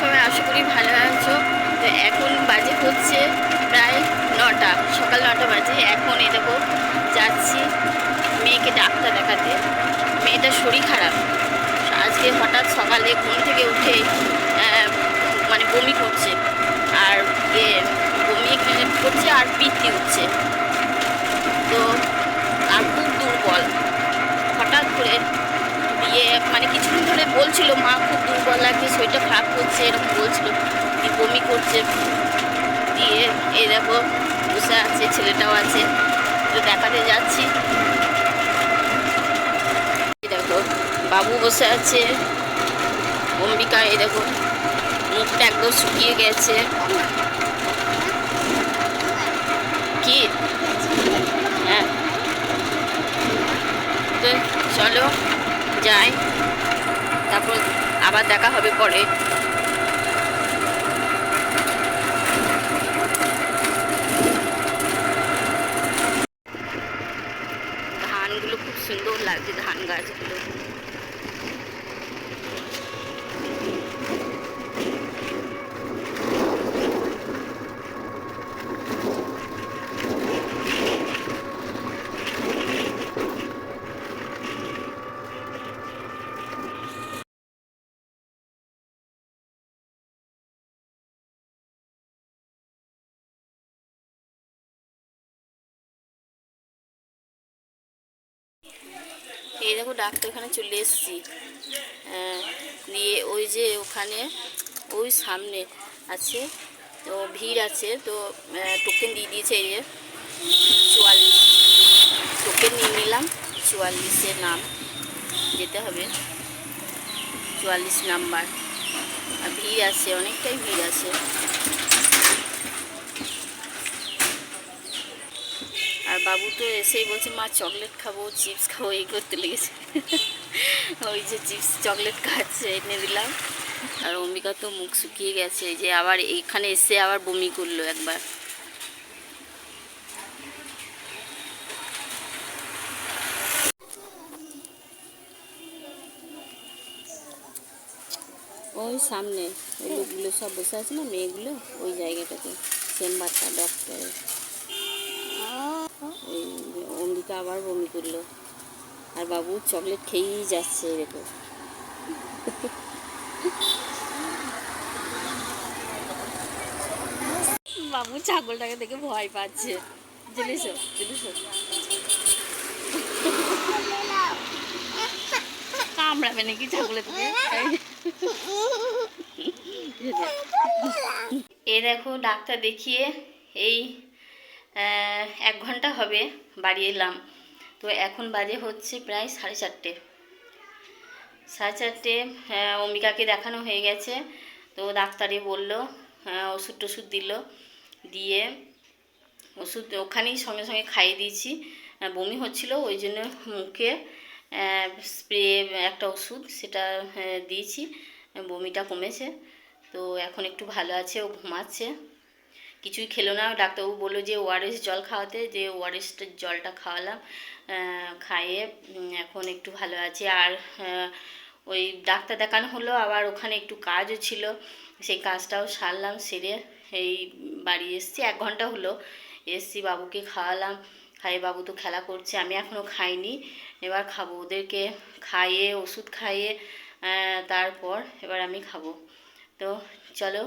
সবাই আশা করি ভালো আছো। তো এখন বাজে হচ্ছে প্রায় নটা, সকাল নটা বাজে। এখন দেখো যাচ্ছি মেয়েকে ডাক্তার দেখাতে। মেয়েটার শরীর খারাপ। আজকে হঠাৎ সকালে ঘুম থেকে উঠে মানে বমি করছে। আর বমি করছে আর পিত্তি উঠছে তো আর খুব দুর্বল হঠাৎ করে দিয়ে মানে কিছুদিন ধরে বলছিল, মা, খুব দুর্বল লাগছে, শরীরটা খারাপ করছে। এরকম বলছিল বমি করছে? দিয়ে এই দেখো, বসে আছে, ছেলেটাও আছে। তো দেখাতে যাচ্ছি। দেখো, বাবু বসে আছে। অম্বিকা, এই দেখো, মুখটা একদম শুকিয়ে গেছে। কি? হ্যাঁ। তো চলো, যাই। তারপর আবার দেখা হবে পরে। ধানগুলো খুব সুন্দর লাগছে ধান গাছগুলো। এই দেখো ডাক্তারখানে চলে এসেছি। দিয়ে ওই যে ওখানে ওই সামনে আছে, তো ভিড় আছে, তো টোকেন দিয়ে দিয়েছে এই যে চুয়াল্লিশ। টোকেন নিয়ে নিলাম, চুয়াল্লিশের নাম যেতে হবে। চুয়াল্লিশ নাম্বার। আর ভিড় আছে, অনেকটাই ভিড় আছে। বাবু তো এসেই বলছে, মা, চকলেট খাব, চিপস খাব। এই করতে লেগেছে। ওই যে চিপস, চকলেট খাচ্ছে, এনে দিলাম। আর অম্বিকা তো মুখ শুকিয়ে গেছে যে আবার এইখানে এসে আবার বমি করল একবার। ওই সামনে, ওই লোকগুলো সব বসে আছে না, মেয়েগুলো? ওই জায়গাটাতে, চেম্বারটা, ডক্টরের। এই অম্বিকা আবার বমি করল। আর বাবু চকলেট খেয়েই যাচ্ছে এরকম। বাবু ছাগলটাকে দেখে ভয় পাচ্ছে। জেলিস কামড়াবে নাকি ছাগলের থেকে? এ দেখো ডাক্তার দেখিয়ে এই এক ঘণ্টা হবে বাড়ি এলাম। তো এখন বাজে হচ্ছে প্রায় সাড়ে চারটে। সাড়ে চারটে অম্বিকাকে দেখানো হয়ে গেছে। তো ডাক্তারে বলল ওষুধ টষুধ দিল। দিয়ে ওষুধ ওখানেই সঙ্গে সঙ্গে খাইয়ে দিয়েছি। বমি হচ্ছিল, ওই জন্য মুখে স্প্রে, একটা ওষুধ সেটা দিয়েছি। বমিটা কমেছে। তো এখন একটু ভালো আছে, ও ঘুমাচ্ছে। কিছুই খেলো না। ডাক্তারবাবু বলল যে, ওআরএস জল খাওয়াতে। যে ওআরএসটার জলটা খাওয়ালাম। খাইয়ে এখন একটু ভালো আছে। আর ওই ডাক্তার দেখানো হলো। আবার ওখানে একটু কাজও ছিল। সেই কাজটাও সারলাম, সেরে এই বাড়ি এসছি। এক ঘণ্টা হলো। এসছি, বাবুকে খাওয়ালাম। খাইয়ে বাবু তো খেলা করছে। আমি এখনও খাইনি। এবার খাব ওদেরকে। খাইয়ে, ওষুধ খাইয়ে তারপর এবার আমি খাব। তো চলো